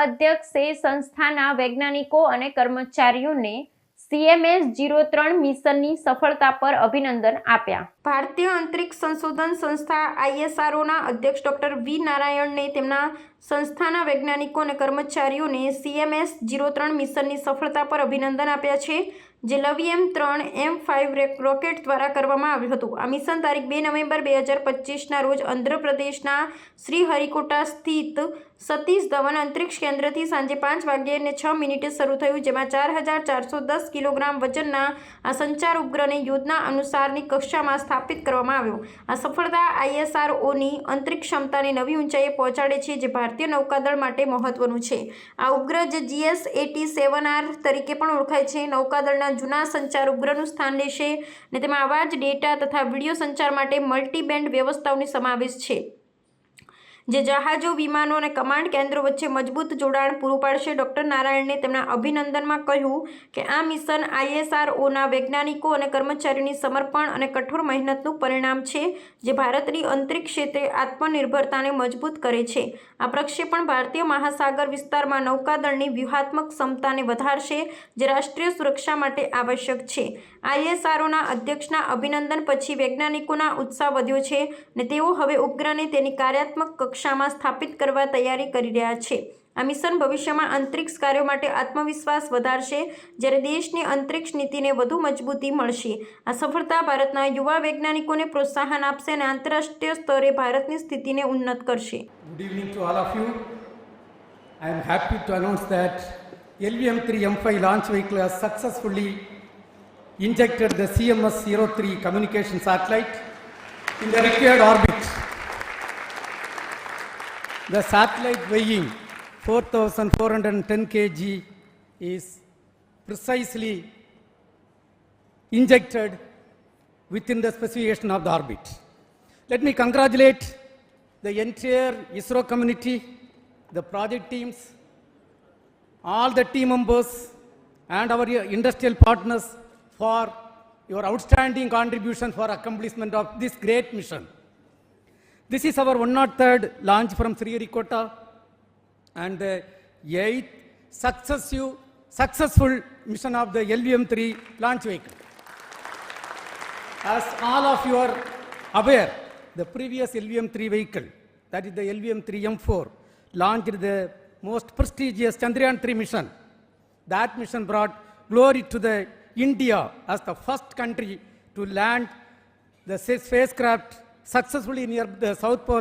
અધ્યક્ષે સંસ્થાના વૈજ્ઞાનિકો અને કર્મચારીઓને સીએમએસ જીરો ત્રણ મિશનની સફળતા પર અભિનંદન આપ્યા. ભારતીય અંતરિક્ષ સંશોધન સંસ્થા આઈએસઆરઓના અધ્યક્ષ ડૉક્ટર વી નારાયણને તેમના સંસ્થાના વૈજ્ઞાનિકો અને કર્મચારીઓને સીએમએસ જીરો ત્રણ મિશનની સફળતા પર અભિનંદન આપ્યા છે, જે લવી એમ ત્રણ એમ ફાઇવ રોકેટ દ્વારા કરવામાં આવ્યું હતું. આ મિશન તારીખ બે નવેમ્બર બે હજાર પચીસના રોજ આંધ્રપ્રદેશના શ્રીહરિકોટા સ્થિત સતીશ ધવન અંતરિક્ષ કેન્દ્રથી સાંજે પાંચ વાગ્યે છ મિનિટે શરૂ થયું, જેમાં ચાર હજાર ચારસો દસ કિલોગ્રામ વજનના આ સંચાર ઉપગ્રહને યોજના અનુસારની કક્ષામાં સ્થાપિત કરવામાં આવ્યો. આ સફળતા આઈએસઆરઓની અંતરિક્ષ ક્ષમતાને નવી ઊંચાઈએ પહોંચાડે છે, જે ભારતીય નૌકાદળ માટે મહત્વનું છે. આ ઉપગ્રહ જે જીએસ એટી સેવન આર તરીકે પણ ઓળખાય છે. નૌકાદળના જૂના સંચાર ઉપગ્રહનું સ્થાન લેશે અને તેમાં અવાજ ડેટા તથા વીડિયો સંચાર માટે મલ્ટીબેન્ડ વ્યવસ્થાઓની સમાવેશ છે. જે જહાજો, વિમાનો અને કમાન્ડ કેન્દ્રો વચ્ચે મજબૂત જોડાણ પૂરું પાડશે. ડોક્ટર નારાયણને તેમના અભિનંદનમાં કહ્યું કે આ મિશન આઈએસઆરઓના વૈજ્ઞાનિકો અને કર્મચારીઓની સમર્પણ અને કઠોર મહેનતનું પરિણામ છે, જે ભારતની અંતરિક્ષ ક્ષેત્રે આત્મનિર્ભરતાને મજબૂત કરે છે. આ પ્રક્ષેપણ ભારતીય મહાસાગર વિસ્તારમાં નૌકાદળની વ્યૂહાત્મક ક્ષમતાને વધારશે, જે રાષ્ટ્રીય સુરક્ષા માટે આવશ્યક છે. આઈએસઆરઓના અધ્યક્ષના અભિનંદન પછી વૈજ્ઞાનિકોના ઉત્સાહ વધ્યો છે અને તેઓ હવે ઉપગ્રહને તેની કાર્યાત્મક કક્ષામાં સ્થાપિત કરવા તૈયારી કરી રહ્યા છે આ મિશન ભવિષ્યમાં અંતરિક્ષ કાર્યો માટે આત્મવિશ્વાસ વધારશે જ્યારે દેશની અંતરિક્ષ નીતિને વધુ મજબૂતી મળશે આ સફળતા ભારતના યુવા વૈજ્ઞાનિકોને પ્રોત્સાહન આપશે અને આંતરરાષ્ટ્રીય સ્તરે ભારતની સ્થિતિને ઉન્નત કરશે Good evening to all of you. I am happy to announce that LVM-3 M5 launch vehicle has successfully injected the CMS-03 communication satellite in the required orbit. The satellite weighing 4,410 kg is precisely injected within the specification of the orbit. Let me congratulate the entire ISRO community, the project teams, all the team members, and our industrial partners for your outstanding contribution for accomplishment of this great mission. This is our 103rd launch from Sriharikota and the eighth successive, successful mission of the LVM-3 launch vehicle. As all of you are aware, the previous LVM-3 vehicle, that is the LVM-3 M4, launched the most prestigious Chandrayaan-3 mission. That mission brought glory to the India as the first country to land the spacecraft successfully near the South Pole